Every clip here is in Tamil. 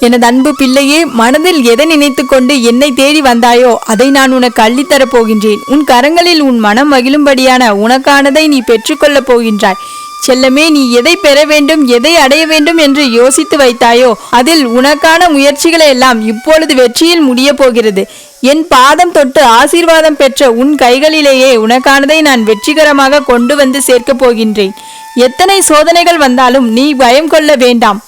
எனது அன்பு பிள்ளையே மனதில் எதை நினைத்து கொண்டு என்னை தேடி வந்தாயோ அதை நான் உனக்கு அள்ளித்தரப் போகின்றேன். உன் கரங்களில் உன் மனம் மகிழும்படியான உனக்கானதை நீ பெற்றுக்கொள்ளப் போகின்றாய். செல்லமே நீ எதை பெற வேண்டும் எதை அடைய வேண்டும் என்று யோசித்து வைத்தாயோ அதில் உனக்கான முயற்சிகளை எல்லாம் இப்பொழுது வெற்றியில் முடியப் போகிறது. என் பாதம் தொட்டு ஆசீர்வாதம் பெற்ற உன் கைகளிலேயே உனக்கானதை நான் வெற்றிகரமாக கொண்டு வந்து சேர்க்கப் போகின்றேன். எத்தனை சோதனைகள் வந்தாலும் நீ பயம் கொள்ள வேண்டாம்.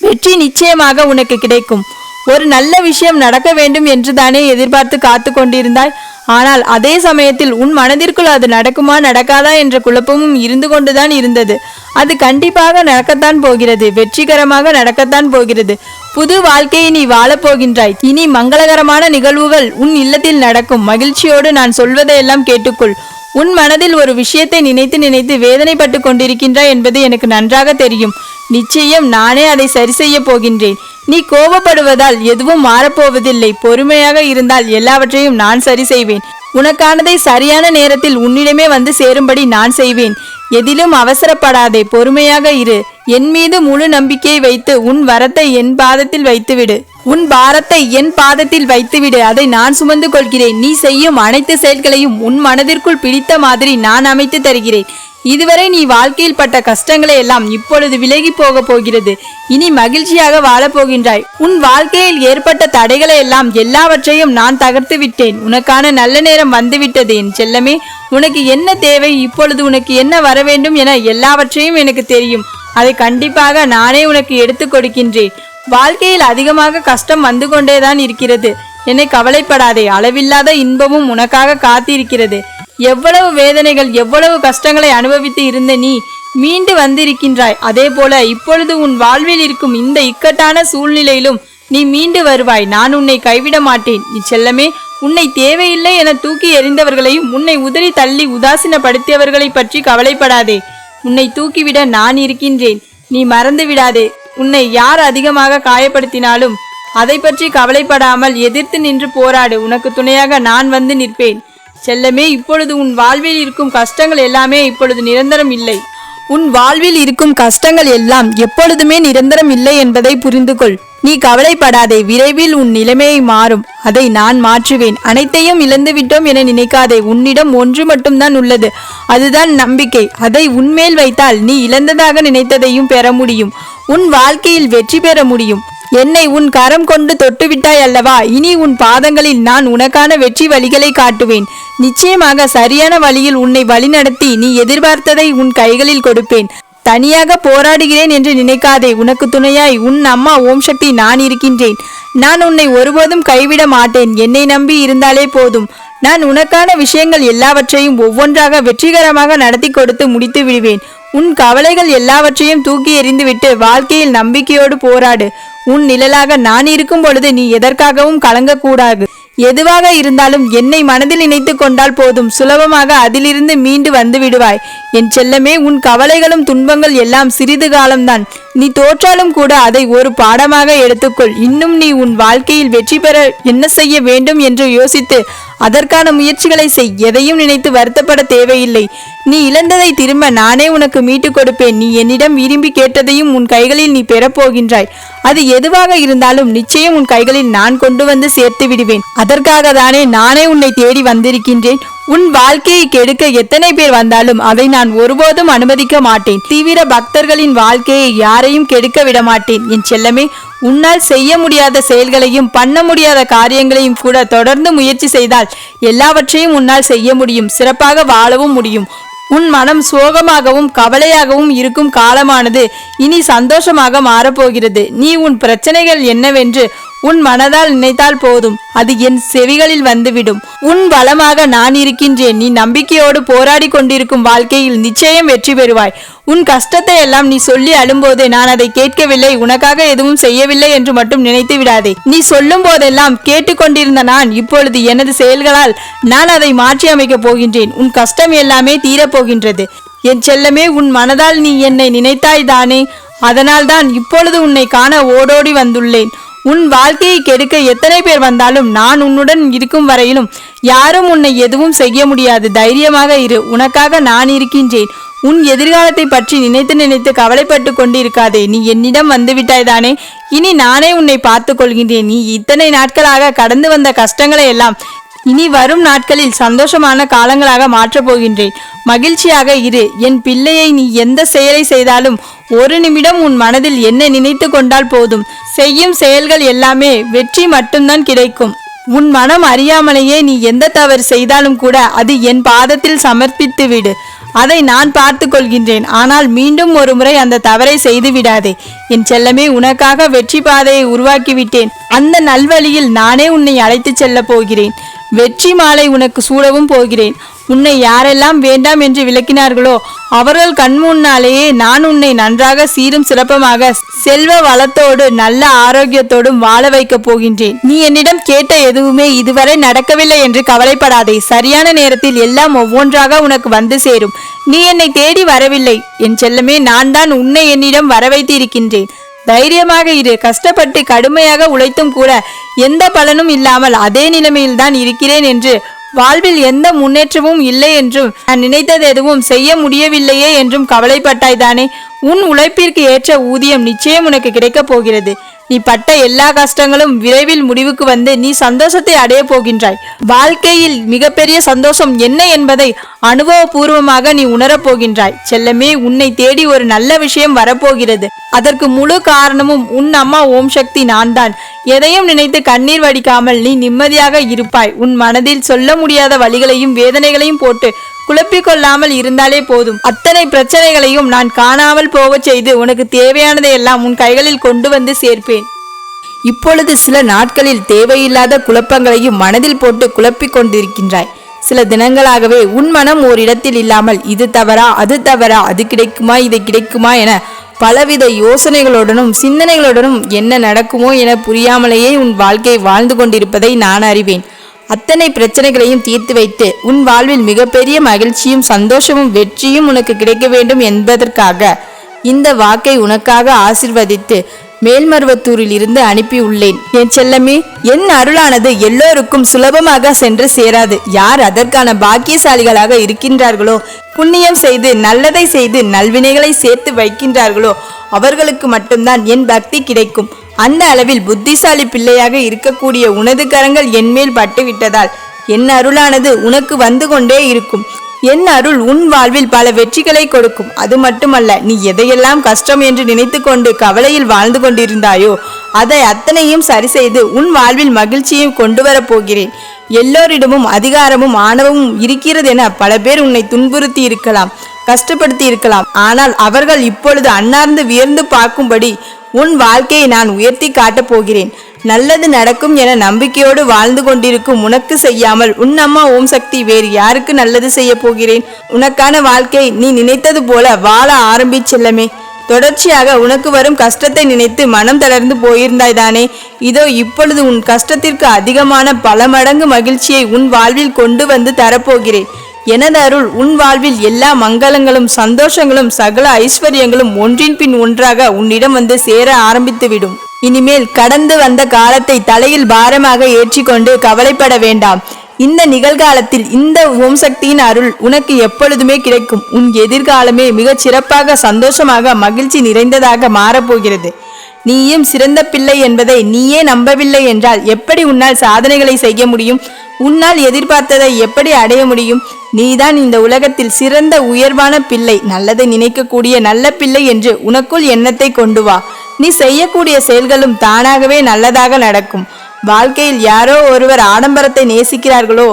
வெற்றி நிச்சயமாக உனக்கு கிடைக்கும். ஒரு நல்ல விஷயம் நடக்க வேண்டும் என்று தானே எதிர்பார்த்து காத்து கொண்டிருந்தாய். ஆனால் அதே சமயத்தில் உன் மனதிற்குள் அது நடக்குமா நடக்காதா என்ற குழப்பமும் இருந்து கொண்டுதான் இருந்தது. அது கண்டிப்பாக நடக்கத்தான் போகிறது. வெற்றிகரமாக நடக்கத்தான் போகிறது. புது வாழ்க்கையை நீ வாழப் போகின்றாய். இனி மங்களகரமான நிகழ்வுகள் உன் இல்லத்தில் நடக்கும். மகிழ்ச்சியோடு நான் சொல்வதையெல்லாம் கேட்டுக்கொள். உன் மனதில் ஒரு விஷயத்தை நினைத்து நினைத்து வேதனைப்பட்டு கொண்டிருக்கின்றாய் என்பது எனக்கு நன்றாக தெரியும். நிச்சயம் நானே அதை சரி செய்ய போகின்றேன். நீ கோபப்படுவதால் எதுவும் மாறப்போவதில்லை பொறுமையாக இருந்தால் எல்லாவற்றையும் நான் சரி செய்வேன். உனக்கானதை சரியான நேரத்தில் உன்னிடமே வந்து சேரும்படி நான் செய்வேன். எதிலும் அவசரப்படாதே பொறுமையாக இரு. என் மீது முழு நம்பிக்கையை வைத்து உன் வரத்தை என் பாதத்தில் வைத்துவிடு. உன் பாரத்தை என் பாதத்தில் வைத்துவிடு. அதை நான் சுமந்து கொள்கிறேன். நீ செய்யும் அனைத்து செயல்களையும் உன் மனதிற்குள் பிடித்த மாதிரி நான் அமைத்து தருகிறேன். இதுவரை நீ வாழ்க்கையில் பட்ட கஷ்டங்களை எல்லாம் இப்பொழுது விலகி போக போகிறது. இனி மகிழ்ச்சியாக வாழப் போகின்றாய். உன் வாழ்க்கையில் ஏற்பட்ட தடைகளை எல்லாம் எல்லாவற்றையும் நான் தகர்த்து விட்டேன். உனக்கான நல்ல நேரம் வந்துவிட்டது என் செல்லமே. உனக்கு என்ன தேவை? இப்பொழுது உனக்கு என்ன வர வேண்டும் என எல்லாவற்றையும் எனக்கு தெரியும். அதை கண்டிப்பாக நானே உனக்கு எடுத்துக் கொடுக்கின்றேன். வாழ்க்கையில் அதிகமாக கஷ்டம் வந்து கொண்டேதான் இருக்கிறது. என்னை கவலைப்படாதே. அளவில்லாத இன்பமும் உனக்காக காத்திருக்கிறது. எவ்வளவு வேதனைகள் எவ்வளவு கஷ்டங்களை அனுபவித்து இருந்த நீ மீண்டு வந்திருக்கின்றாய். அதே போல இப்பொழுது உன் வாழ்வில் இருக்கும் இந்த இக்கட்டான சூழ்நிலையிலும் நீ மீண்டு வருவாய். நான் உன்னை கைவிட மாட்டேன். நீ செல்லமே உன்னை தேவையில்லை என தூக்கி எறிந்தவர்களையும் உன்னை உதறி தள்ளி உதாசீனப்படுத்தியவர்களை பற்றி கவலைப்படாதே. உன்னை தூக்கிவிட நான் இருக்கின்றேன். நீ மறந்து விடாதே. உன்னை யார் அதிகமாக காயப்படுத்தினாலும் அதை பற்றி கவலைப்படாமல் எதிர்த்து நின்று போராடு. உனக்கு துணையாக நான் வந்து நிற்பேன். செல்லமே இப்பொழுது உன் வாழ்வில் இருக்கும் கஷ்டங்கள் எல்லாமே இப்பொழுது நிரந்தரம் இல்லை. உன் வாழ்வில் இருக்கும் கஷ்டங்கள் எல்லாம் எப்பொழுதுமே நிரந்தரம் இல்லை என்பதை புரிந்து கொள் நீ கவலைப்படாதே விரைவில் உன் நிலைமையை மாறும். அதை நான் மாற்றுவேன். அனைத்தையும் இழந்துவிட்டோம் என நினைக்காதே உன்னிடம் ஒன்று மட்டும்தான் உள்ளது. அதுதான் நம்பிக்கை. அதை உன்மேல் வைத்தால் நீ இழந்ததாக நினைத்ததையும் பெற முடியும். உன் வாழ்க்கையில் வெற்றி பெற முடியும். என்னை உன் கரம் கொண்டு தொட்டுவிட்டாய் அல்லவா? இனி உன் பாதங்களில் நான் உனக்கான வெற்றி வழிகளை காட்டுவேன். நிச்சயமாக சரியான வழியில் உன்னை வழிநடத்தி நீ எதிர்பார்த்ததை உன் கைகளில் கொடுப்பேன். தனியாக போராடுகிறேன் என்று நினைக்காதே. உனக்கு துணையாய் உன் அம்மா ஓம் சக்தி நான் இருக்கின்றேன். நான் உன்னை ஒருபோதும் கைவிட மாட்டேன். என்னை நம்பி இருந்தாலே போதும். நான் உனக்கான விஷயங்கள் எல்லாவற்றையும் ஒவ்வொன்றாக வெற்றிகரமாக நடத்தி கொடுத்து முடித்து விடுவேன். உன் கவலைகள் எல்லாவற்றையும் தூக்கி எறிந்துவிட்டு வாழ்க்கையில் நம்பிக்கையோடு போராடு. உன் நிழலாக நான் இருக்கும் பொழுது நீ எதற்காகவும் கலங்கக்கூடாது. எதுவாக இருந்தாலும் என்னை மனதில் நினைத்து கொண்டால் போதும். சுலபமாக அதிலிருந்து மீண்டு வந்து விடுவாய். என் செல்லமே உன் கவலைகளும் துன்பங்கள் எல்லாம் சிறிது காலம்தான். நீ தோற்றாலும் கூட அதை ஒரு பாடமாக எடுத்துக்கொள். இன்னும் நீ உன் வாழ்க்கையில் வெற்றி பெற என்ன செய்ய வேண்டும் என்று யோசித்து அதற்கான முயற்சிகளை செய். எதையும் நினைத்து வருத்தப்பட தேவையில்லை. நீ இழந்ததை திரும்ப நானே உனக்கு மீட்டுக் கொடுப்பேன். நீ என்னிடம் விரும்பி கேட்டதையும் உன் கைகளில் நீ பெறப்போகின்றாய் அது எதுவாக இருந்தாலும் நிச்சயம் உன் கைகளில் நான் கொண்டு வந்து சேர்த்து விடுவேன். அதற்காக தானே நானே உன்னை தேடி வந்திருக்கின்றேன். உன் வாழ்க்கையை கெடுக்க எத்தனை பேர் வந்தாலும் அதை நான் ஒருபோதும் அனுமதிக்க மாட்டேன். தீவிர பக்தர்களின் வாழ்க்கையை யாரையும் கெடுக்க விட மாட்டேன். என் செல்லமே உன்னால் செய்ய முடியாத செயல்களையும் பண்ண முடியாத காரியங்களையும் கூட தொடர்ந்து முயற்சி செய்தால் எல்லாவற்றையும் உன்னால் செய்ய முடியும். சிறப்பாக வாழவும் முடியும். உன் மனம் சோகமாகவும் கவலையாகவும் இருக்கும் காலமானது இனி சந்தோஷமாக மாறப்போகிறது. நீ உன் பிரச்சனைகள் என்னவென்று உன் மனதால் நினைத்தால் போதும். அது என் செவிகளில் வந்துவிடும். உன் பலமாக நான் இருக்கின்றேன். நீ நம்பிக்கையோடு போராடி கொண்டிருக்கும் வாழ்க்கையில் நிச்சயம் வெற்றி பெறுவாய். உன் கஷ்டத்தை எல்லாம் நீ சொல்லி அழும்போது நான் அதை கேட்கவில்லை. உனக்காக எதுவும் செய்யவில்லை என்று மட்டும் நினைத்து விடாதே. நீ சொல்லும் போதெல்லாம் கேட்டுக்கொண்டிருந்த நான் இப்பொழுது எனது செயல்களால் நான் அதை மாற்றி அமைக்கப் போகின்றேன். உன் கஷ்டம் எல்லாமே தீரப்போகின்றது என் செல்லமே உன் மனதால் நீ என்னை நினைத்தாய் தானே? அதனால்தான் இப்பொழுது உன்னை காண ஓடோடி வந்துள்ளேன். உன் வாழ்க்கையை கெடுக்க எத்தனை பேர் வந்தாலும் நான் உன்னுடன் இருக்கும் வரையிலும் யாரும் உன்னை எதுவும் செய்ய முடியாது. தைரியமாக இரு. உனக்காக நான் இருக்கின்றேன். உன் எதிர்காலத்தை பற்றி நினைத்து நினைத்து கவலைப்பட்டு கொண்டிருக்காதே. நீ என்னிடம் வந்துவிட்டாய் தானே இனி நானே உன்னை பார்த்து கொள்கின்றேன். நீ இத்தனை நாட்களாக கடந்து வந்த கஷ்டங்களை எல்லாம் இனி வரும் நாட்களில் சந்தோஷமான காலங்களாக மாற்றப் போகின்றேன். மகிழ்ச்சியாக இரு. என் பிள்ளையை நீ எந்த செயலை செய்தாலும் ஒரு நிமிடம் உன் மனதில் என்ன நினைத்து கொண்டால் போதும். செய்யும் செயல்கள் எல்லாமே வெற்றி மட்டும்தான் கிடைக்கும். உன் மனம் அறியாமலேயே நீ எந்த தவறு செய்தாலும் கூட அது என் பாதத்தில் சமர்ப்பித்து விடு. அதை நான் பார்த்து கொள்கின்றேன். ஆனால் மீண்டும் ஒரு முறை அந்த தவறை செய்து விடாதே. என் செல்லமே உனக்காக வெற்றி பாதையை உருவாக்கிவிட்டேன் அந்த நல்வழியில் நானே உன்னை அழைத்துச் செல்ல போகிறேன். வெற்றி மாலை உனக்கு சூடவும் போகிறேன். உன்னை யாரெல்லாம் வேண்டாம் என்று விளக்கினார்களோ அவர்கள் கண்முன்னாலேயே நான் உன்னை நன்றாக சீரும் சிறப்பமாக செல்வ வளத்தோடு நல்ல ஆரோக்கியத்தோடும் வாழ வைக்கப் போகின்றேன். நீ என்னிடம் கேட்ட எதுவுமே இதுவரை நடக்கவில்லை என்று கவலைப்படாதே. சரியான நேரத்தில் எல்லாம் ஒவ்வொன்றாக உனக்கு வந்து சேரும். நீ என்னை தேடி வரவில்லை. என் செல்லமே நான் தான் உன்னை என்னிடம் வரவைத்து இருக்கின்றேன் தைரியமாக இரு. கஷ்டப்பட்டு கடுமையாக உழைத்தும் கூட எந்த பலனும் இல்லாமல் அதே நிலைமையில்தான் இருக்கிறேன் என்று. வாழ்வில் எந்த முன்னேற்றமும் இல்லை என்றும் நான் நினைத்தது எதுவும் செய்ய முடியவில்லையே என்றும் கவலைப்பட்டாய்தானே. உன் உழைப்பிற்கு ஏற்ற ஊதியம் நிச்சயம் உனக்கு கிடைக்கப் போகிறது. நீ பட்ட எல்லா கஷ்டங்களும் விரைவில் முடிவுக்கு வந்து நீ சந்தோஷத்தை அடைய போகின்றாய். வாழ்க்கையில் மிகப்பெரிய சந்தோஷம் என்ன என்பதை அனுபவபூர்வமாக நீ உணரப் போகின்றாய். செல்லமே உன்னை தேடி ஒரு நல்ல விஷயம் வரப்போகிறது. அதற்கு முழு காரணமும் உன் அம்மா ஓம் சக்தி நான் தான் எதையும் நினைத்து கண்ணீர் வடிக்காமல் நீ நிம்மதியாக இருப்பாய். உன் மனதில் சொல்ல முடியாத வழிகளையும் வேதனைகளையும் போட்டு குழப்பிக் கொள்ளாமல் இருந்தாலே போதும். அத்தனை பிரச்சனைகளையும் நான் காணாமல் போகச் செய்து உனக்கு தேவையானதை எல்லாம் உன் கைகளில் கொண்டு வந்து சேர்ப்பேன். இப்பொழுது சில நாட்களில் தேவையில்லாத குழப்பங்களையும் மனதில் போட்டு குழப்பிக் கொண்டிருக்கின்றாய். சில தினங்களாகவே உன் மனம் ஓரிடத்தில் இல்லாமல் இது தவறா அது தவறா அது கிடைக்குமா இது கிடைக்குமா என பலவித யோசனைகளுடனும் சிந்தனைகளுடனும் என்ன நடக்குமோ என புரியாமலேயே உன் வாழ்க்கை வாழ்ந்து கொண்டிருப்பதை நான் அறிவேன். அத்தனை பிரச்சனைகளையும் தீர்த்து வைத்து உன் வாழ்வில் மிகப்பெரிய மகிழ்ச்சியும் சந்தோஷமும் வெற்றியும் உனக்கு கிடைக்க வேண்டும் என்பதற்காக இந்த வாக்கை உனக்காக ஆசிர்வதித்து மேல்மருவத்தூரில் இருந்து அனுப்பியுள்ளேன் என் செல்லமே என் அருளானது எல்லோருக்கும் சுலபமாக சென்று சேராது. யார் அதற்கான பாக்கியசாலிகளாக இருக்கின்றார்களோ புண்ணியம் செய்து நல்லதை செய்து நல்வினைகளை சேர்த்து வைக்கின்றார்களோ அவர்களுக்கு மட்டும்தான் என் பக்தி கிடைக்கும். அந்த அளவில் புத்திசாலி பிள்ளையாக இருக்கக்கூடிய உனது கரங்கள் என்மேல் பட்டுவிட்டதால் என் அருளானது உனக்கு வந்து கொண்டே இருக்கும். என் அருள் உன் வாழ்வில் பல வெற்றிகளை கொடுக்கும். அது மட்டுமல்ல நீ எதையெல்லாம் கஷ்டம் என்று நினைத்து கொண்டு கவலையில் வாழ்ந்து கொண்டிருந்தாயோ அதை அத்தனையும் சரி செய்து உன் வாழ்வில் மகிழ்ச்சியையும் கொண்டு வரப்போகிறேன் எல்லோரிடமும் அதிகாரமும் ஆணவமும் இருக்கிறது என பல பேர் உன்னை துன்புறுத்தி இருக்கலாம் கஷ்டப்படுத்தி இருக்கலாம். ஆனால் அவர்கள் இப்பொழுது அன்னார்ந்து வியர்ந்து பார்க்கும்படி உன் வாழ்க்கையை நான் உயர்த்தி காட்டப் போகிறேன். நல்லது நடக்கும் என நம்பிக்கையோடு வாழ்ந்து கொண்டிருக்கும் உனக்கு செய்யாமல் உன் அம்மா ஓம் சக்தி வேறு யாருக்கு நல்லது செய்ய போகிறேன்? உனக்கான வாழ்க்கை நீ நினைத்தது போல வாழ ஆரம்பி செல்லமே. தொடர்ச்சியாக உனக்கு வரும் கஷ்டத்தை நினைத்து மனம் தளர்ந்து போயிருந்தாய் தானே இதோ இப்பொழுது உன் கஷ்டத்திற்கு அதிகமான பல மடங்கு மகிழ்ச்சியை உன் வாழ்வில் கொண்டு வந்து தரப்போகிறேன் எனது அருள் உன் வாழ்வில் எல்லா மங்களங்களும் சந்தோஷங்களும் சகல ஐஸ்வர்யங்களும் ஒன்றின் பின் ஒன்றாக உன்னிடம் வந்து சேர ஆரம்பித்துவிடும். இனிமேல் கடந்து வந்த காலத்தை தலையில் பாரமாக ஏற்றிக்கொண்டு கவலைப்பட வேண்டாம். இந்த நிகழ்காலத்தில் இந்த ஓம் சக்தியின் அருள் உனக்கு எப்பொழுதுமே கிடைக்கும். உன் எதிர்காலமே மிகச் சிறப்பாக சந்தோஷமாக மகிழ்ச்சி நிறைந்ததாக மாறப்போகிறது. நீயும் சிறந்த பிள்ளை என்பதை நீயே நம்பவில்லை என்றால் எப்படி உன்னால் சாதனைகளை செய்ய முடியும்? உன்னால் எதிர்பார்த்ததை எப்படி அடைய முடியும்? நீதான் இந்த உலகத்தில் சிறந்த உயர்வான பிள்ளை நல்லதை நினைக்கக்கூடிய நல்ல பிள்ளை என்று உனக்குள் எண்ணத்தை கொண்டு வா. நீ செய்யக்கூடிய செயல்களும் தானாகவே நல்லதாக நடக்கும். வாழ்க்கையில் யாரோ ஒருவர் ஆடம்பரத்தை நேசிக்கிறார்களோ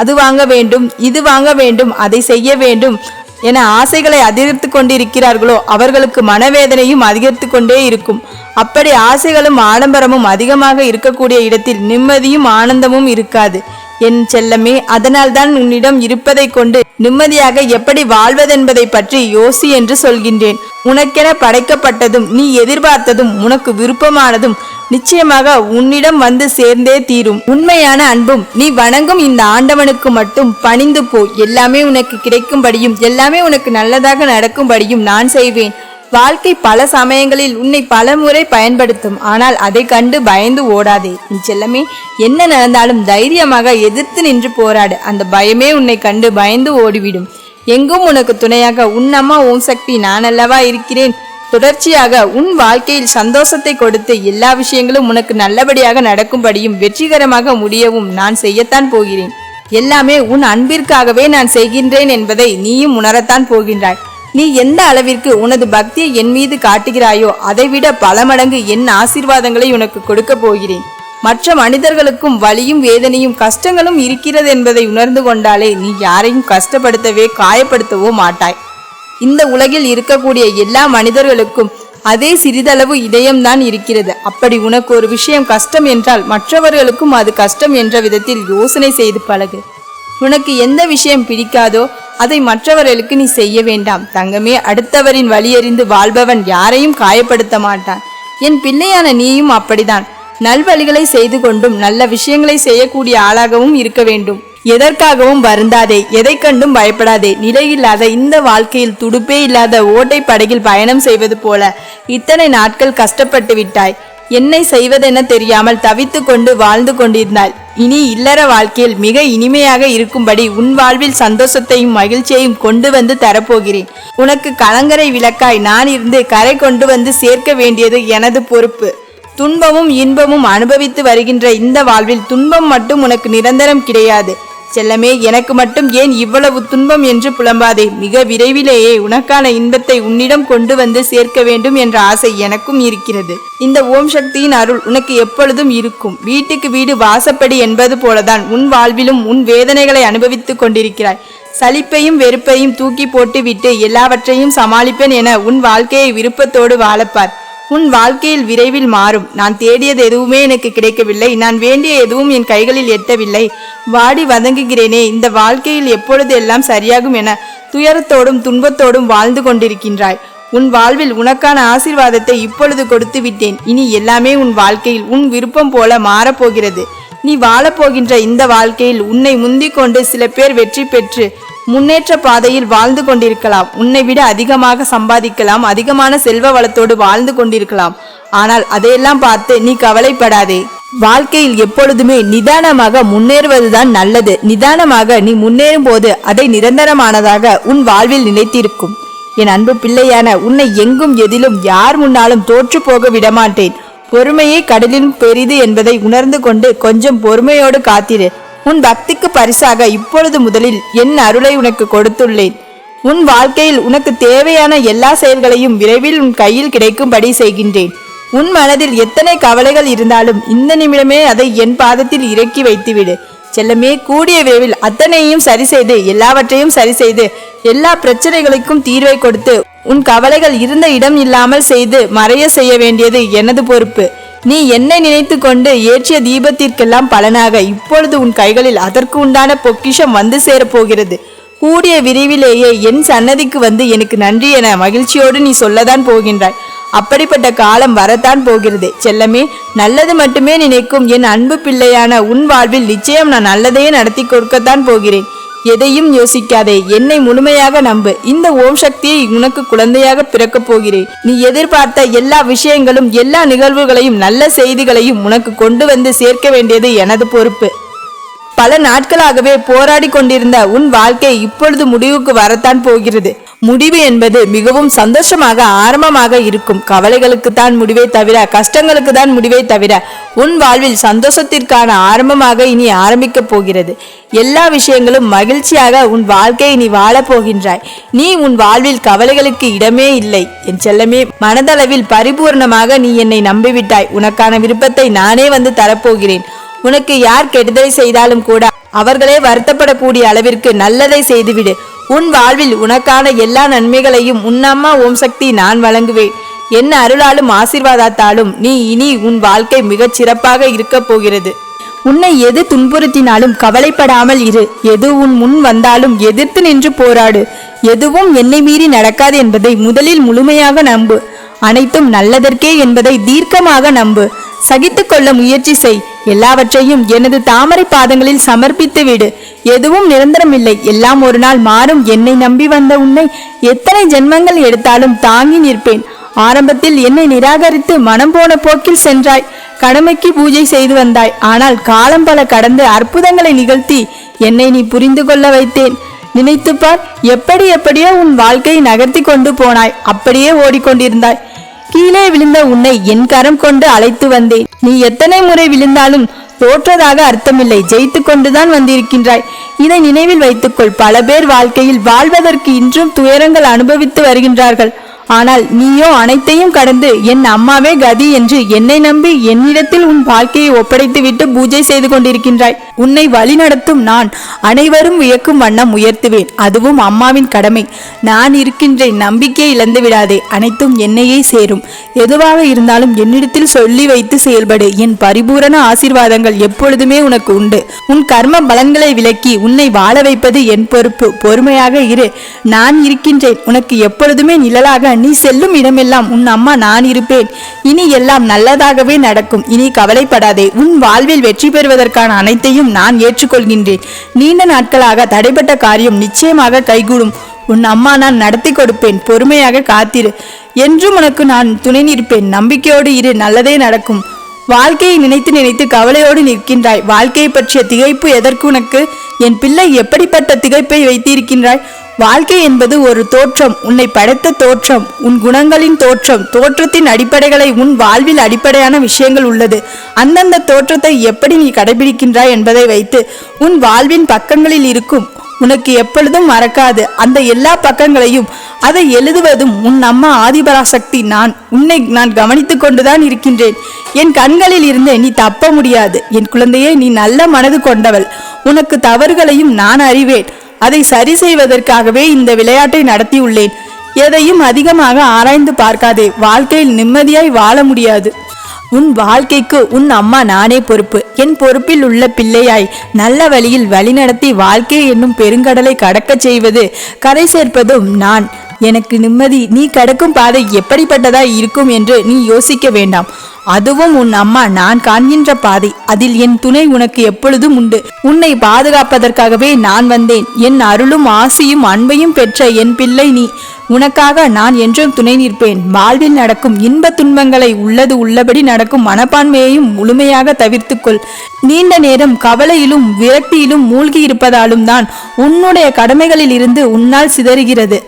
அது வாங்க வேண்டும் இது வாங்க வேண்டும் அதை செய்ய வேண்டும். என ஆசைகளை அதிகரித்து கொண்டிருக்கிறார்களோ அவர்களுக்கு மனவேதனையும் அதிகரித்து கொண்டே இருக்கும். அப்படி ஆசைகளும் ஆடம்பரமும் அதிகமாக இருக்கக்கூடிய இடத்தில் நிம்மதியும் ஆனந்தமும் இருக்காது. என் செல்லமே அதனால்தான் உன்னிடம் இருப்பதை கொண்டு நிம்மதியாக எப்படி வாழ்வதென்பதை பற்றி யோசி என்று சொல்கின்றேன். உனக்கென படைக்கப்பட்டதும் நீ எதிர்பார்த்ததும் உனக்கு விருப்பமானதும் நிச்சயமாக உன்னிடம் வந்து சேர்ந்தே தீரும். உண்மையான அன்பும் நீ வணங்கும் இந்த ஆண்டவனுக்கு மட்டும் பணிந்து போ. எல்லாமே உனக்கு கிடைக்கும்படியும் எல்லாமே உனக்கு நல்லதாக நடக்கும்படியும் நான் செய்வேன். வாழ்க்கை பல சமயங்களில் உன்னை பல முறை பயன்படுத்தும். ஆனால் அதை கண்டு பயந்து ஓடாதே. நீ செல்லமே என்ன நடந்தாலும் தைரியமாக எதிர்த்து நின்று போராடு. அந்த பயமே உன்னை கண்டு பயந்து ஓடிவிடும். எங்கும் உனக்கு துணையாக உன் அம்மா ஓம் சக்தி நான் அல்லவா இருக்கிறேன்? தொடர்ச்சியாக உன் வாழ்க்கையில் சந்தோஷத்தை கொடுத்து எல்லா விஷயங்களும் உனக்கு நல்லபடியாக நடக்கும்படியும் வெற்றிகரமாக முடியவும் நான் செய்யத்தான் போகிறேன். எல்லாமே உன் அன்பிற்காகவே நான் செய்கின்றேன் என்பதை நீயும் உணரத்தான் போகின்றாய். நீ எந்த அளவிற்கு உனது பக்தியை என் மீது காட்டுகிறாயோ அதைவிட பல மடங்கு என் ஆசீர்வாதங்களை உனக்கு கொடுக்க போகிறேன். மற்ற மனிதர்களுக்கும் வலியும் வேதனையும் கஷ்டங்களும் இருக்கிறது என்பதை உணர்ந்து கொண்டாலே நீ யாரையும் கஷ்டப்படுத்தவே காயப்படுத்தவோ மாட்டாய். இந்த உலகில் இருக்கக்கூடிய எல்லா மனிதர்களுக்கும் அதே சிறிதளவு இதயம்தான் இருக்கிறது. அப்படி உனக்கு ஒரு விஷயம் கஷ்டம் என்றால் மற்றவர்களுக்கும் அது கஷ்டம் என்ற விதத்தில் யோசனை செய்து பழகு. உனக்கு எந்த விஷயம் பிடிக்காதோ அதை மற்றவர்களுக்கு நீ செய்ய வேண்டாம். தங்கமே அடுத்தவரின் வழியறிந்து வாழ்பவன் யாரையும் காயப்படுத்த மாட்டான். என் பிள்ளையான நீயும் அப்படிதான் நல்வழிகளை செய்து கொண்டும் நல்ல விஷயங்களை செய்யக்கூடிய ஆளாகவும் இருக்க வேண்டும். எதற்காகவும் வருந்தாதே எதை கண்டும் பயப்படாதே. நிலையில்லாத இந்த வாழ்க்கையில் துடுப்பே இல்லாத ஓட்டை படகில் பயணம் செய்வது போல இத்தனை நாட்கள் கஷ்டப்பட்டு விட்டாய். என்னை செய்வதென தெரியாமல் தவித்து கொண்டு வாழ்ந்து கொண்டிருந்தாள் இனி இல்லற வாழ்க்கையில் மிக இனிமையாக இருக்கும்படி உன் வாழ்வில் சந்தோஷத்தையும் மகிழ்ச்சியையும் கொண்டு வந்து தரப்போகிறேன். உனக்கு கலங்கரை விளக்காய் நான் இருந்து கரை கொண்டு வந்து சேர்க்க வேண்டியது எனது பொறுப்பு. துன்பமும் இன்பமும் அனுபவித்து வருகின்ற இந்த வாழ்வில் துன்பம் மட்டும் உனக்கு நிரந்தரம் கிடையாது. செல்லமே எனக்கு மட்டும் ஏன் இவ்வளவு துன்பம் என்று புலம்பாதே? மிக விரைவிலேயே உனக்கான இன்பத்தை உன்னிடம் கொண்டு வந்து சேர்க்க வேண்டும் என்ற ஆசை எனக்கும் இருக்கிறது. இந்த ஓம் சக்தியின் அருள் உனக்கு எப்பொழுதும் இருக்கும். வீட்டுக்கு வீடு வாசப்படி என்பது போலதான் உன் வாழ்விலும் உன் வேதனைகளை அனுபவித்துக் கொண்டிருக்கிறாய். சலிப்பையும் வெறுப்பையும் தூக்கி போட்டுவிட்டு எல்லாவற்றையும் சமாளிப்பேன் என உன் வாழ்க்கையை விருப்பத்தோடு வாழப்பார். உன் வாழ்க்கையில் விரைவில் மாறும். நான் தேடியது எதுவுமே எனக்கு கிடைக்கவில்லை. நான் வேண்டிய எதுவும் என் கைகளில் எட்டவில்லை. வாடி வதங்குகிறேனே இந்த வாழ்க்கையில் எப்பொழுது எல்லாம் சரியாகும் என துயரத்தோடும் துன்பத்தோடும் வாழ்ந்து கொண்டிருக்கின்றாய். உன் வாழ்வில் உனக்கான ஆசீர்வாதத்தை இப்பொழுது கொடுத்து விட்டேன். இனி எல்லாமே உன் வாழ்க்கையில் உன் விருப்பம் போல மாறப்போகிறது. நீ வாழப்போகின்ற இந்த வாழ்க்கையில் உன்னை முந்திக் கொண்டு சில பேர் வெற்றி பெற்று முன்னேற்ற பாதையில் வாழ்ந்து கொண்டிருக்கலாம். உன்னை விட அதிகமாக சம்பாதிக்கலாம். அதிகமான செல்வ வளத்தோடு வாழ்ந்து கொண்டிருக்கலாம். ஆனால் அதையெல்லாம் பார்த்து நீ கவலைப்படாதே. வாழ்க்கையில் எப்பொழுதுமே நிதானமாக முன்னேறுவதுதான் நல்லது. நிதானமாக நீ முன்னேறும் போது அதை நிரந்தரமானதாக உன் வாழ்வில் நிலைத்திருக்கும். என் அன்பு பிள்ளையான உன்னை எங்கும் எதிலும் யார் முன்னாலும் தோற்று போக விடமாட்டேன். பொறுமையே கடலின் பெரிது என்பதை உணர்ந்து கொண்டு கொஞ்சம் பொறுமையோடு காத்திரு. உன் பக்திக்கு பரிசாக இப்பொழுது முதலில் என் அருளை உனக்கு கொடுத்துள்ளேன். உன் வாழ்க்கையில் உனக்கு தேவையான எல்லா செயல்களையும் விரைவில் உன் கையில் கிடைக்கும்படி செய்கின்றேன். உன் மனதில் எத்தனை கவலைகள் இருந்தாலும் இந்த நிமிடமே அதை என் பாதத்தில் இறக்கி வைத்துவிடு. செல்லமே கூடிய விரைவில் அத்தனையும் சரி செய்து எல்லாவற்றையும் சரி செய்து எல்லா பிரச்சனைகளுக்கும் தீர்வை கொடுத்து உன் கவலைகள் இருந்த இடம் இல்லாமல் செய்து மறைய செய்ய வேண்டியது எனது பொறுப்பு. நீ என்னை நினைத்து கொண்டு ஏற்றிய தீபத்திற்கெல்லாம் பலனாக இப்பொழுது உன் கைகளில் அதற்கு உண்டான பொக்கிஷம் வந்து சேரப் போகிறது. கூடிய விரைவிலேயே என் சன்னதிக்கு வந்து எனக்கு நன்றி என மகிழ்ச்சியோடு நீ சொல்லதான் போகின்றாய். அப்படிப்பட்ட காலம் வரத்தான் போகிறது. செல்லமே நல்லது மட்டுமே நினைக்கும் என் அன்பு பிள்ளையான உன் வாழ்வில் நிச்சயம் நான் நல்லதையே நடத்தி கொடுக்கத்தான் போகிறேன். எதையும் யோசிக்காதே. என்னை முழுமையாக நம்பு. இந்த ஓம் சக்தியை உனக்கு குழந்தையாக பிறக்கப் போகிறேன். நீ எதிர்பார்த்த எல்லா விஷயங்களும் எல்லா நிகழ்வுகளையும் நல்ல செய்திகளையும் உனக்கு கொண்டு வந்து சேர்க்க வேண்டியது எனது பொறுப்பு. பல நாட்களாகவே போராடி கொண்டிருந்த உன் வாழ்க்கை இப்பொழுது முடிவுக்கு வரத்தான் போகிறது. முடிவு என்பது மிகவும் சந்தோஷமாக ஆரம்பமாக இருக்கும். கவலைகளுக்கு தான் முடிவே தவிர கஷ்டங்களுக்கு தான் முடிவே தவிர உன் வாழ்வில் சந்தோஷத்திற்கான ஆரம்பமாக இனி ஆரம்பிக்கப் போகிறது. எல்லா விஷயங்களும் மகிழ்ச்சியாக உன் வாழ்க்கையை நீ வாழப் போகின்றாய். நீ உன் வாழ்வில் கவலைகளுக்கு இடமே இல்லை. என் செல்லமே மனதளவில் பரிபூர்ணமாக நீ என்னை நம்பிவிட்டாய். உனக்கான விருப்பத்தை நானே வந்து தரப்போகிறேன். உனக்கு யார் கெடுதலை செய்தாலும் கூட அவர்களே வருத்தப்படக்கூடிய அளவிற்கு நல்லதை செய்துவிடு. உன் வாழ்வில் உனக்கான எல்லா நன்மைகளையும் உன்னம்மா ஓம் சக்தி நான் வழங்குவேன். என்ன அருளாலும் ஆசீர்வாதத்தாலும் நீ இனி உன் வாழ்க்கை மிகச் சிறப்பாக இருக்கப் போகிறது. உன்னை எது துன்புறுத்தினாலும் கவலைப்படாமல் இரு. எது உன் முன் வந்தாலும் எதிர்த்து நின்று போராடு. எதுவும் என்னை மீறி நடக்காது என்பதை முதலில் முழுமையாக நம்பு. அனைத்தும் நல்லதற்கே என்பதை தீர்க்கமாக நம்பு. சகித்து கொள்ள முயற்சி செய். எல்லாவற்றையும் எனது தாமரை பாதங்களில் சமர்ப்பித்து விடு. எதுவும் நிரந்தரமில்லை. எல்லாம் ஒரு நாள் மாறும். என்னை நம்பி வந்த உன்னை எத்தனை ஜென்மங்கள் எடுத்தாலும் தாங்கி நிற்பேன். ஆரம்பத்தில் என்னை நிராகரித்து மனம் போன போக்கில் சென்றாய். கடமைக்கு பூஜை செய்து வந்தாய். ஆனால் காலம் பல கடந்து அற்புதங்களை நிகழ்த்தி என்னை நீ புரிந்து கொள்ள வைத்தேன். நினைத்துப் பார் எப்படி எப்படியோ உன் வாழ்க்கையை நகர்த்தி கொண்டு போனாய். அப்படியே ஓடிக்கொண்டிருந்தாய். கீழே விழுந்த உன்னை என் கரம் கொண்டு அழைத்து வந்தேன். நீ எத்தனை முறை விழுந்தாலும் தோற்றதாக அர்த்தமில்லை. ஜெயித்து கொண்டுதான் வந்திருக்கின்றாய். இதை நினைவில் வைத்துக்கொள். பல பேர் வாழ்க்கையில் வாழ்வதற்கு இன்றும் துயரங்கள் அனுபவித்து வருகின்றார்கள். ஆனால் நீயோ அனைத்தையும் கடந்து என் அம்மாவே கதி என்று என்னை நம்பி என்னிடத்தில் உன் வாழ்க்கையை ஒப்படைத்துவிட்டு பூஜை செய்து கொண்டிருக்கின்றாய். உன்னை வழிநடத்தும் நான் அனைவரும் வியக்கும் வண்ணம் உயர்த்துவேன். அதுவும் அம்மாவின் கடமை. நான் இருக்கின்றேன் நம்பிக்கை இழந்து விடாதே. அனைத்தும் என்னையே சேரும். எதுவாக இருந்தாலும் என்னிடத்தில் சொல்லி வைத்து செயல்படு. என் பரிபூரண ஆசீர்வாதங்கள் எப்பொழுதுமே உனக்கு உண்டு. உன் கர்ம பலன்களை விலக்கி உன்னை வாழ வைப்பது என் பொறுப்பு. பொறுமையாக இரு. நான் இருக்கின்றேன். உனக்கு எப்பொழுதுமே நிழலாக நீ செல்லும் இடமெல்லாம் உன் அம்மா நான் இருப்பேன். இனி எல்லாம் நல்லதாகவே நடக்கும். இனி கவலைப்படாதே. உன் வாழ்வில் வெற்றி பெறுவதற்கான அனைத்தையும் நான் ஏற்றுக்கொள்கின்றேன். நீண்ட நாட்களாக தடைப்பட்ட காரியம் நிச்சயமாக கைகூடும். உன் அம்மா நான் நடத்தி கொடுப்பேன். பொறுமையாக காத்திரு. என்றும் உனக்கு நான் துணை நிற்பேன். நம்பிக்கையோடு இரு. நல்லதே நடக்கும். வாழ்க்கையை நினைத்து நினைத்து கவலையோடு நிற்கின்றாய். வாழ்க்கையை பற்றிய திகைப்பு எதற்கு உனக்கு? என் பிள்ளை எப்படிப்பட்ட திகைப்பை வைத்திருக்கின்றாய்? வாழ்க்கை என்பது ஒரு தோற்றம். உன்னை படைத்த தோற்றம் உன் குணங்களின் தோற்றம் தோற்றத்தின் அடிப்படைகளை உன் வாழ்வில் அடிப்படையான விஷயங்கள் உள்ளது. அந்தந்த தோற்றத்தை எப்படி நீ கடைபிடிக்கின்றாய் என்பதை வைத்து உன் வாழ்வின் பக்கங்களில் இருக்கும். உனக்கு எப்பொழுதும் மறக்காது. அந்த எல்லா பக்கங்களையும் அதை எழுதுவதும் உன் அம்மா ஆதிபராசக்தி. நான் உன்னை நான் கவனித்து கொண்டுதான் இருக்கின்றேன். என் கண்களில் இருந்தே நீ தப்ப முடியாது. என் குழந்தையே நீ நல்ல மனது கொண்டவள். உனக்கு தவறுகளையும் நான் அறிவேன். அதை சரி செய்வதற்காகவே இந்த விளையாட்டை நடத்தியுள்ளேன். எதையும் அதிகமாக ஆராய்ந்து பார்க்காதே வாழ்க்கையில் நிம்மதியாய் வாழ முடியாது. உன் வாழ்க்கைக்கு உன் அம்மா நானே பொறுப்பு. என் பொறுப்பில் உள்ள பிள்ளையாய் நல்ல வழியில் வழிநடத்தி வாழ்க்கை என்னும் பெருங்கடலை கடக்கச் செய்வது கரை சேர்ப்பதும் நான். எனக்கு நிம்மதி நீ கடக்கும் பாதை எப்படிப்பட்டதாய் இருக்கும் என்று நீ யோசிக்க வேண்டாம். அதுவும் உன் அம்மா நான் காண்கின்ற பாதை. அதில் என் துணை உனக்கு எப்பொழுதும் உண்டு. உன்னை பாதுகாப்பதற்காகவே நான் வந்தேன். என் அருளும் ஆசியும் அன்பையும் பெற்ற என் பிள்ளை நீ. உனக்காக நான் என்றும் துணை நிற்பேன். வாழ்வில் நடக்கும் இன்ப துன்பங்களை உள்ளது உள்ளபடி நடக்கும் மனப்பான்மையையும் முழுமையாக தவிர்த்துக்கொள். நீண்ட நேரம் கவலையிலும் விரக்தியிலும் மூழ்கி இருப்பதாலும் தான் உன்னுடைய கடமைகளில் இருந்து உன்னால் சிதறுகிறது.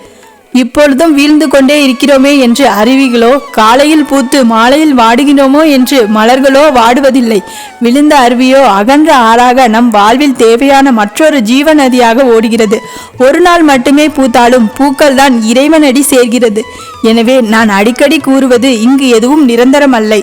இப்பொழுதும் வீழ்ந்து கொண்டே இருக்கிறோமே என்று அருவிகளோ காலையில் பூத்து மாலையில் வாடுகிறோமோ என்று மலர்களோ வாடுவதில்லை. விழுந்த அருவியோ அகன்ற ஆறாக நம் வாழ்வில் தேவையான மற்றொரு ஜீவ நதியாக ஓடுகிறது. ஒரு நாள் மட்டுமே பூத்தாலும் பூக்கள் தான் இறைவனடி சேர்கிறது. எனவே நான் அடிக்கடி கூறுவது இங்கு எதுவும் நிரந்தரமல்லை.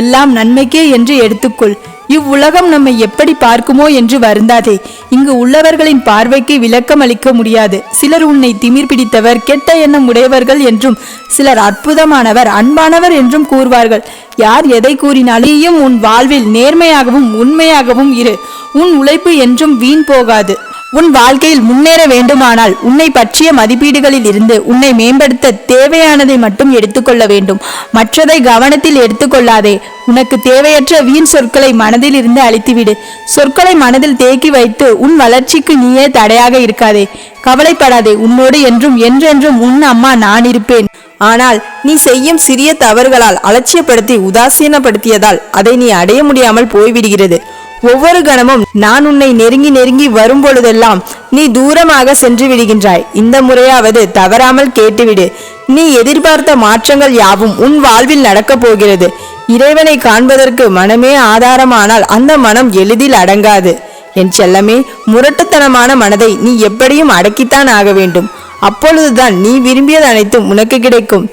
எல்லாம் நன்மைக்கே என்று எடுத்துக்கொள். இவ்வுலகம் நம்மை எப்படி பார்க்குமோ என்று வருந்தாதே. இங்கு உள்ளவர்களின் பார்வைக்கு விளக்கம் அளிக்க முடியாது. சிலர் உன்னை திமிர் பிடித்தவர் கெட்ட எண்ணம் உடையவர்கள் என்றும் சிலர் அற்புதமானவர் அன்பானவர் என்றும் கூறுவார்கள். யார் எதை கூறினாலும் நீயும் உன் வாழ்வில் நேர்மையாகவும் உண்மையாகவும் இரு. உன் உழைப்பு என்றும் வீண் போகாது. உன் வாழ்க்கையில் முன்னேற வேண்டுமானால் உன்னை பற்றிய மதிப்பீடுகளில் இருந்து உன்னை மேம்படுத்த தேவையானதை மட்டும் எடுத்துக்கொள்ள வேண்டும். மற்றதை கவனத்தில் எடுத்துக்கொள்ளாதே. உனக்கு தேவையற்ற வீண் சொற்களை மனதில் இருந்து அழித்துவிடு. சொற்களை மனதில் தேக்கி வைத்து உன் வளர்ச்சிக்கு நீயே தடையாக இருக்காதே. கவலைப்படாதே. உன்னோடு என்றும் என்றென்றும் உன் அம்மா நான் இருப்பேன். ஆனால் நீ செய்யும் சிறிய தவறுகளால் அலட்சியப்படுத்தி உதாசீனப்படுத்தியதால் அதை நீ அடைய முடியாமல் போய்விடுகிறது. ஒவ்வொரு கணமும் நான் உன்னை நெருங்கி நெருங்கி வரும் பொழுதெல்லாம் நீ தூரமாக சென்று விடுகின்றாய். இந்த முறையாவது தவறாமல் கேட்டுவிடு. நீ எதிர்பார்த்த மாற்றங்கள் யாவும் உன் வாழ்வில் நடக்கப் போகிறது. இறைவனை காண்பதற்கு மனமே ஆதாரமானால் அந்த மனம் எளிதில் அடங்காது. என் செல்லமே முரட்டுத்தனமான மனதை நீ எப்படியும் அடக்கித்தான் ஆக வேண்டும். அப்பொழுதுதான் நீ விரும்பியது அனைத்தும் உனக்கு கிடைக்கும்.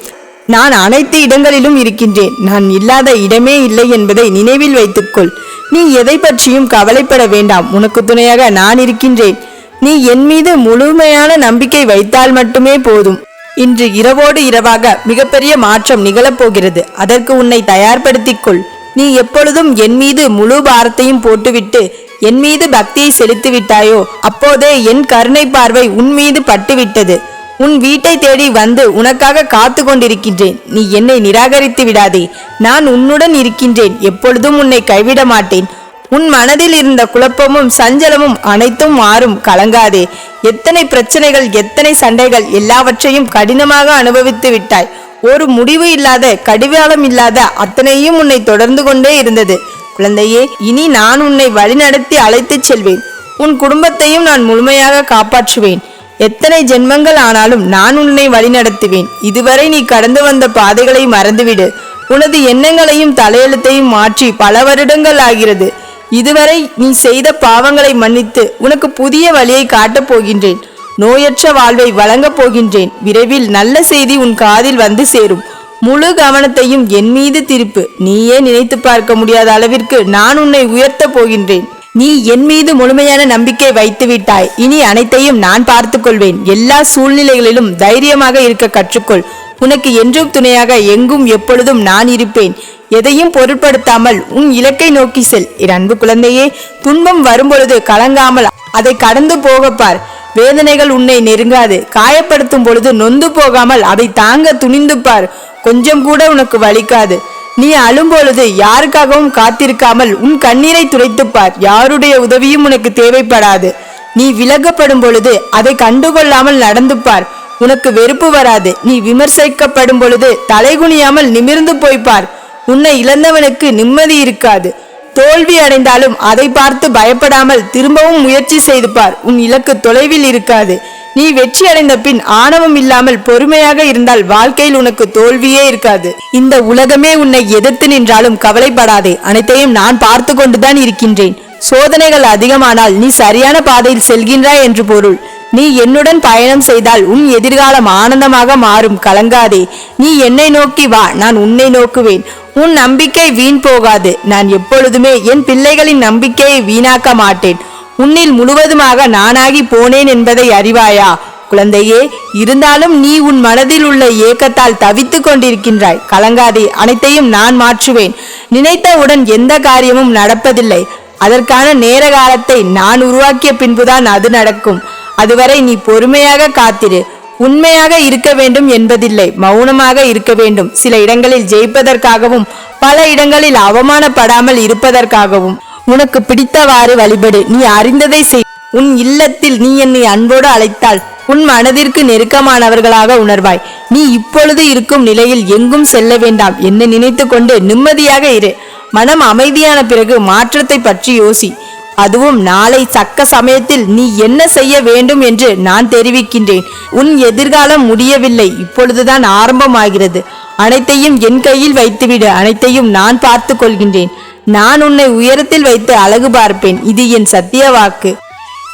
நான் அனைத்து இடங்களிலும் இருக்கின்றேன். நான் இல்லாத இடமே இல்லை என்பதை நினைவில் வைத்துக்கொள். நீ எதை பற்றியும் கவலைப்பட வேண்டாம். உனக்கு துணையாக நான் இருக்கின்றேன். நீ என் மீது முழுமையான நம்பிக்கை வைத்தால் மட்டுமே போதும். இன்று இரவோடு இரவாக மிகப்பெரிய மாற்றம் நிகழப்போகிறது. அதற்கு உன்னை தயார்படுத்திக் கொள் நீ எப்பொழுதும் என் மீது முழு பாரத்தையும் போட்டுவிட்டு என் மீது பக்தியை செலுத்திவிட்டாயோ அப்போதே என் கருணை பார்வை உன் மீது பட்டுவிட்டது. உன் வீட்டை தேடி வந்து உனக்காக காத்து கொண்டிருக்கின்றேன். நீ என்னை நிராகரித்து விடாதே. நான் உன்னுடன் இருக்கின்றேன். எப்பொழுதும் உன்னை கைவிட மாட்டேன். உன் மனதில் இருந்த குழப்பமும் சஞ்சலமும் அனைத்தும் மாறும். கலங்காதே. எத்தனை பிரச்சனைகள் எத்தனை சண்டைகள் எல்லாவற்றையும் கடினமாக அனுபவித்து விட்டாய். ஒரு முடிவு இல்லாத கடிவாளம் இல்லாத அத்தனையும் உன்னை தொடர்ந்து கொண்டே இருந்தது. குழந்தையே இனி நான் உன்னை வழிநடத்தி அழைத்துச் செல்வேன். உன் குடும்பத்தையும் நான் முழுமையாக காப்பாற்றுவேன். எத்தனை ஜென்மங்கள் ஆனாலும் நான் உன்னை வழிநடத்துவேன். இதுவரை நீ கடந்து வந்த பாதைகளை மறந்துவிடு. உனது எண்ணங்களையும் தலையெழுத்தையும் மாற்றி பல வருடங்கள் ஆகிறது. இதுவரை நீ செய்த பாவங்களை மன்னித்து உனக்கு புதிய வழியை காட்டப் போகின்றேன். நோயற்ற வாழ்வை வழங்கப் போகின்றேன். விரைவில் நல்ல செய்தி உன் காதில் வந்து சேரும். முழு கவனத்தையும் என் மீது திருப்பு. நீயே நினைத்து பார்க்க முடியாத அளவிற்கு நான் உன்னை உயர்த்தப் போகின்றேன். நீ என் மீது முழுமையான நம்பிக்கை வைத்து விட்டாய். இனி அனைத்தையும் நான் பார்த்துக் கொள்வேன். எல்லா சூழ்நிலைகளிலும் தைரியமாக இருக்க கற்றுக்கொள். உனக்கு என்றும் துணையாக எங்கும் எப்பொழுதும் நான் இருப்பேன். எதையும் பொருட்படுத்தாமல் உன் இலக்கை நோக்கி செல். என் அன்பு குழந்தையே துன்பம் வரும்பொழுது கலங்காமல் அதை கடந்து போகப் பார். வேதனைகள் உன்னை நெருங்காது. காயப்படுத்தும் பொழுது நொந்து போகாமல் அதை தாங்க துணிந்து பார். கொஞ்சம் கூட உனக்கு வலிக்காது. நீ அழும்பொழுது யாருக்காகவும் காத்திருக்காமல் உன் கண்ணீரை துடைத்துப்பார் யாருடைய உதவியும் உனக்கு தேவைப்படாது. நீ விலகப்படும் பொழுது அதை கண்டுகொள்ளாமல் நடந்து பார். உனக்கு வெறுப்பு வராது. நீ விமர்சிக்கப்படும் பொழுது தலைகுனியாமல் நிமிர்ந்து போய் பார். உன்னை இழந்தவனுக்கு நிம்மதி இருக்காது. தோல்வி அடைந்தாலும் அதை பார்த்து பயப்படாமல் திரும்பவும் முயற்சி செய்து பார். உன் இலக்கு தொலைவில் இருக்காது. நீ வெற்றி அடைந்த பின் ஆணவம் இல்லாமல் பொறுமையாக இருந்தால் வாழ்க்கையில் உனக்கு தோல்வியே இருக்காது. இந்த உலகமே உன்னை எதிர்த்து நின்றாலும் கவலைப்படாதே. அனைத்தையும் நான் பார்த்து கொண்டுதான் இருக்கின்றேன். சோதனைகள் அதிகமானால் நீ சரியான பாதையில் செல்கின்றாய் என்று பொருள். நீ என்னுடன் பயணம் செய்தால் உன் எதிர்காலம் ஆனந்தமாக மாறும். கலங்காதே. நீ என்னை நோக்கி வா. நான் உன்னை நோக்குவேன். உன் நம்பிக்கை வீண் போகாது. நான் எப்பொழுதுமே என் பிள்ளைகளின் நம்பிக்கையை வீணாக்க மாட்டேன். உன்னில் முழுவதுமாக நானாகி போனேன் என்பதை அறிவாயா? குழந்தையே இருந்தாலும் நீ உன் மனதில் உள்ள ஏக்கத்தால் தவித்துக் கொண்டிருக்கின்றாய். கலங்காதே அனைத்தையும் நான் மாற்றுவேன். நினைத்தவுடன் எந்த காரியமும் நடப்பதில்லை. அதற்கான நேர காலத்தை நான் உருவாக்கிய பின்புதான் அது நடக்கும். அதுவரை நீ பொறுமையாக காத்திரு. உண்மையாக இருக்க வேண்டும் என்பதில்லை. மௌனமாக இருக்க வேண்டும். சில இடங்களில் ஜெயிப்பதற்காகவும் பல இடங்களில் அவமானப்படாமல் இருப்பதற்காகவும். உனக்கு பிடித்தவாறு வழிபடு. நீ அறிந்ததை செய். உன் இல்லத்தில் நீ என்னை அன்போடு அழைத்தால் உன் மனதிற்கு நெருக்கமானவர்களாக உணர்வாய். நீ இப்பொழுது இருக்கும் நிலையில் எங்கும் செல்ல வேண்டாம். என்ன நினைத்து கொண்டு நிம்மதியாக இரு. மனம் அமைதியான பிறகு மாற்றத்தை பற்றி யோசி. அதுவும் நாளை சக்க சமயத்தில் நீ என்ன செய்ய வேண்டும் என்று நான் தெரிவிக்கின்றேன். உன் எதிர்காலம் முடியவில்லை. இப்பொழுதுதான் ஆரம்பமாகிறது. அனைத்தையும் என் கையில் வைத்துவிடு. அனைத்தையும் நான் பார்த்து கொள்கின்றேன். நான் உன்னை உயரத்தில் வைத்து அழகு பார்ப்பேன். இது என் சத்திய வாக்கு.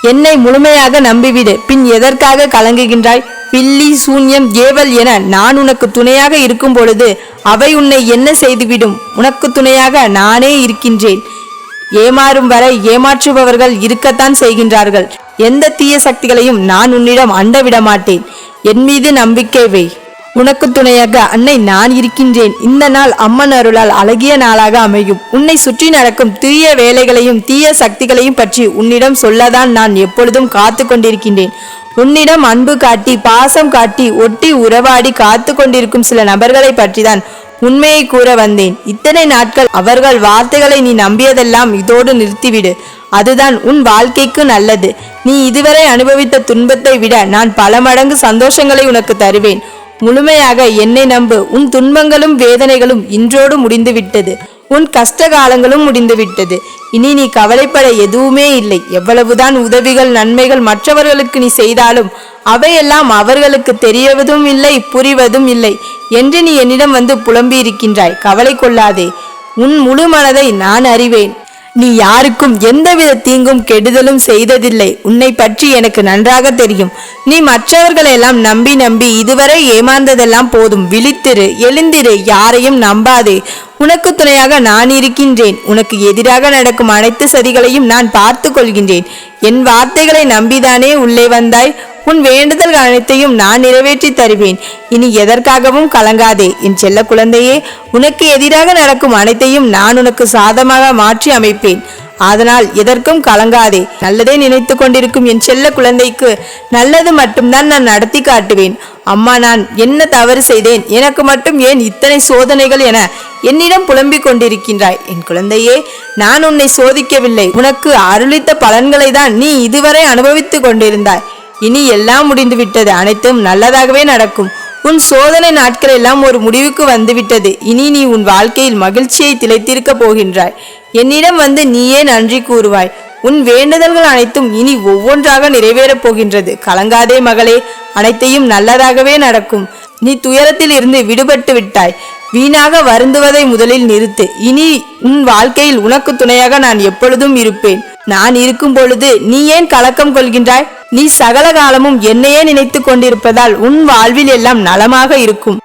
என்னை முழுமையாக நம்பிவிடு. பின் எதற்காக கலங்குகின்றாய்? பில்லி சூன்யம் ஏவல் என நான் உனக்கு துணையாக இருக்கும் பொழுது அவை உன்னை என்ன செய்துவிடும்? உனக்கு துணையாக நானே இருக்கின்றேன். ஏமாறும் வரை ஏமாற்றுபவர்கள் இருக்கத்தான் செய்கின்றார்கள். எந்த தீய சக்திகளையும் நான் உன்னிடம் அண்டவிட மாட்டேன் என் மீது நம்பிக்கை வை. உனக்கு துணையாக அன்னை நான் இருக்கின்றேன். இந்த நாள் அம்மன் அருளால் அழகிய நாளாக அமையும். உன்னை சுற்றி நடக்கும் தீய வேலைகளையும் தீய சக்திகளையும் பற்றி உன்னிடம் சொல்லதான் நான் எப்பொழுதும் காத்து கொண்டிருக்கின்றேன். உன்னிடம் அன்பு காட்டி பாசம் காட்டி ஒட்டி உறவாடி காத்து கொண்டிருக்கும் சில நபர்களை பற்றிதான் உண்மையை கூற வந்தேன். இத்தனை நாட்கள் அவர்கள் வார்த்தைகளை நீ நம்பியதெல்லாம் இதோடு நிறுத்திவிடு. அதுதான் உன் வாழ்க்கைக்கு நல்லது. நீ இதுவரை அனுபவித்த துன்பத்தை விட நான் பல மடங்கு சந்தோஷங்களை உனக்கு தருவேன். முழுமையாக என்னை நம்பு. உன் துன்பங்களும் வேதனைகளும் இன்றோடு முடிந்துவிட்டது. உன் கஷ்ட காலங்களும் முடிந்துவிட்டது. இனி நீ கவலைப்பட எதுவுமே இல்லை. எவ்வளவுதான் உதவிகள் நன்மைகள் மற்றவர்களுக்கு நீ செய்தாலும் அவையெல்லாம் அவர்களுக்கு தெரியவதும் இல்லை புரிவதும் இல்லை என்று நீ என்னிடம் வந்து புலம்பியிருக்கின்றாய். கவலை கொள்ளாதே. உன் முழு மனதை நான் அறிவேன். நீ யாருக்கும் எந்தவித தீங்கும் கெடுதலும் செய்ததில்லை. உன்னை பற்றி எனக்கு நன்றாக தெரியும். நீ மற்றவர்களெல்லாம் நம்பி நம்பி இதுவரை ஏமாந்ததெல்லாம் போதும். விழித்திரு எழுந்திரு யாரையும் நம்பாதே. உனக்கு துணையாக நான் இருக்கின்றேன். உனக்கு எதிராக நடக்கும் அனைத்து சதிகளையும் நான் பார்த்து கொள்கின்றேன் என் வார்த்தைகளை நம்பிதானே உள்ளே வந்தாய். உன் வேண்டுதல் அனைத்தையும் நான் நிறைவேற்றி தருவேன். இனி எதற்காகவும் கலங்காதே. என் செல்ல குழந்தையே உனக்கு எதிராக நடக்கும் அனைத்தையும் நான் உனக்கு சாதமாக மாற்றி அமைப்பேன். அதனால் எதற்கும் கலங்காதே. நல்லதே நினைத்து கொண்டிருக்கும் என் செல்ல குழந்தைக்கு நல்லது மட்டும்தான் நான் நடத்தி காட்டுவேன். அம்மா நான் என்ன தவறு செய்தேன்? எனக்கு மட்டும் ஏன் இத்தனை சோதனைகள் என என்னிடம் புலம்பிக் கொண்டிருக்கின்றாய். என் குழந்தையே நான் உன்னை சோதிக்கவில்லை. உனக்கு அருளித்த பலன்களை தான் நீ இதுவரை அனுபவித்துக் கொண்டிருந்தாய். இனி எல்லாம் முடிந்து விட்டது அனைத்தும் நல்லதாகவே நடக்கும். உன் சோதனை நாட்கள் எல்லாம் ஒரு முடிவுக்கு வந்துவிட்டது. இனி நீ உன் வாழ்க்கையில் மகிழ்ச்சியை திளைத்திருக்க போகின்றாய். என்னிடம் வந்து நீயே நன்றி கூறுவாய். உன் வேண்டுதல்கள் அனைத்தும் இனி ஒவ்வொன்றாக நிறைவேறப் போகின்றது. கலங்காதே மகளே அனைத்தையும் நல்லதாகவே நடக்கும். நீ துயரத்தில் இருந்து விடுபட்டு விட்டாய். வீணாக வருந்துவதை முதலில் நிறுத்து. இனி உன் வாழ்க்கையில் உனக்கு துணையாக நான் எப்பொழுதும் இருப்பேன். நான் இருக்கும் பொழுது நீ ஏன் கலக்கம் கொள்கின்றாய்? நீ சகல காலமும் என்னையே நினைத்து கொண்டிருப்பதால் உன் வாழ்வில் எல்லாம் நலமாக இருக்கும்.